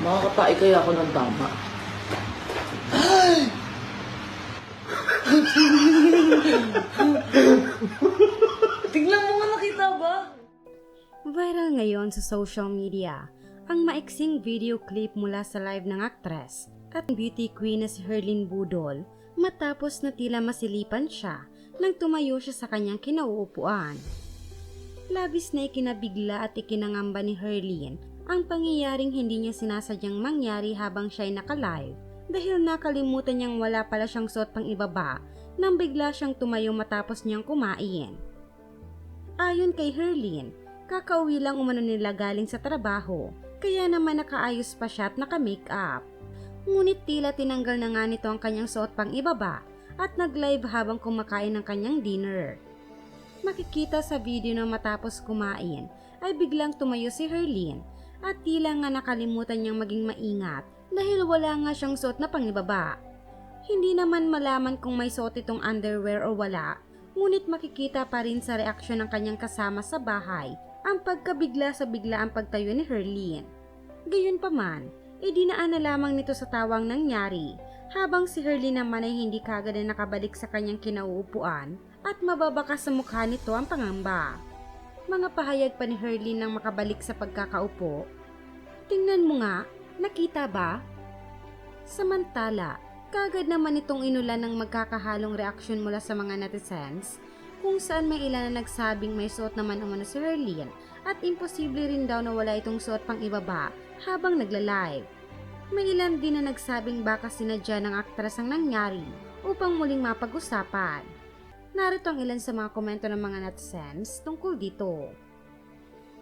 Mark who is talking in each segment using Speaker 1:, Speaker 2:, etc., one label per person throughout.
Speaker 1: Makakapai kaya ako ng tama. Tingnan mo nga nakita ba?
Speaker 2: Viral ngayon sa social media ang maiksing video clip mula sa live ng aktres at beauty queen na si Herlin Budol matapos na tila masilipan siya nang tumayo siya sa kanyang kinauupuan. Labis na ikinabigla at ikinangamba ni Herlin ang pangyayaring hindi niya sinasadyang mangyari habang siya ay nakalive dahil nakalimutan niyang wala pala siyang suot pang ibaba nang bigla siyang tumayo matapos niyang kumain. Ayon kay Herlin, kakauwi lang umano nila galing sa trabaho, kaya naman nakaayos pa siya at naka-makeup. Ngunit tila tinanggal na nga nito ang kanyang suot pang ibaba at nag-live habang kumakain ng kanyang dinner. Makikita sa video na matapos kumain ay biglang tumayo si Herlin at tila nga nakalimutan niyang maging maingat dahil wala nga siyang suot na pangibaba. Hindi naman malaman kung may suot itong underwear o wala, ngunit makikita pa rin sa reaksyon ng kanyang kasama sa bahay ang pagkabigla sa bigla ang pagtayo ni Herlin. Gayunpaman, idinaan na lamang nito sa tawang nangyari habang si Herlin naman ay hindi kagad na nakabalik sa kanyang kinauupuan at mababaka sa mukha nito ang pangamba. Mga pahayag pa ni Herlin nang makabalik sa pagkakaupo. Tingnan mo nga, nakita ba? Samantala, kagad naman itong inulan ng magkakahalong reaksyon mula sa mga netizens kung saan may ilan na nagsabing may suot naman umano si Herlin at imposible rin daw na wala itong suot pang ibaba habang nagla-live. May ilan din na nagsabing baka sinadya ng aktres ang nangyari upang muling mapag-usapan. Narito ang ilan sa mga komento ng mga netizens tungkol dito.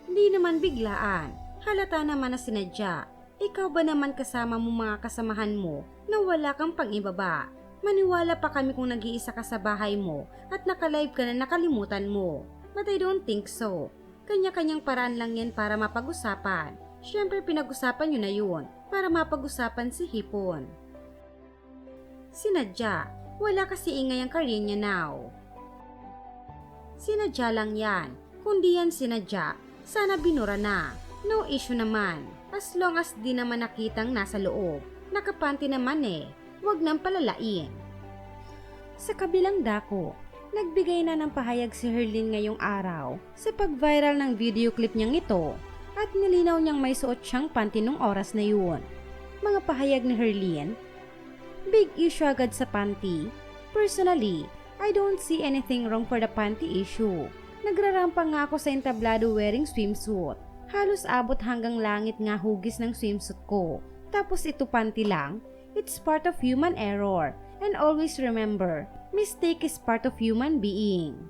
Speaker 2: Hindi naman biglaan, halata naman na sinadya. Ikaw ba naman kasama mo mga kasamahan mo na wala kang pang-ibaba? Maniwala pa kami kung nag-iisa ka sa bahay mo at nakalive ka na nakalimutan mo. But I don't think so. Kanya-kanyang paraan lang yan para mapag-usapan. Siyempre pinag-usapan nyo na yun para mapag-usapan si Hipon. Sinadya, wala kasi ingay ang niya now. Sinadya lang yan. Kundi yan sinadya, sana binura na. No issue naman. As long as di naman nakitang nasa loob. Nakapanti naman eh. Huwag nang palalain. Sa kabilang dako, nagbigay na ng pahayag si Herlin ngayong araw sa pag-viral ng video clip niyang ito at nilinaw niyang may suot siyang panty nung oras na yun. Mga pahayag ni Herlin, Big issue agad sa panty. Personally, I don't see anything wrong for the panty issue. Nagrarampa nga ako sa entablado wearing swimsuit. Halos abot hanggang langit nga hugis ng swimsuit ko. Tapos ito panty lang. It's part of human error. And always remember, mistake is part of human being.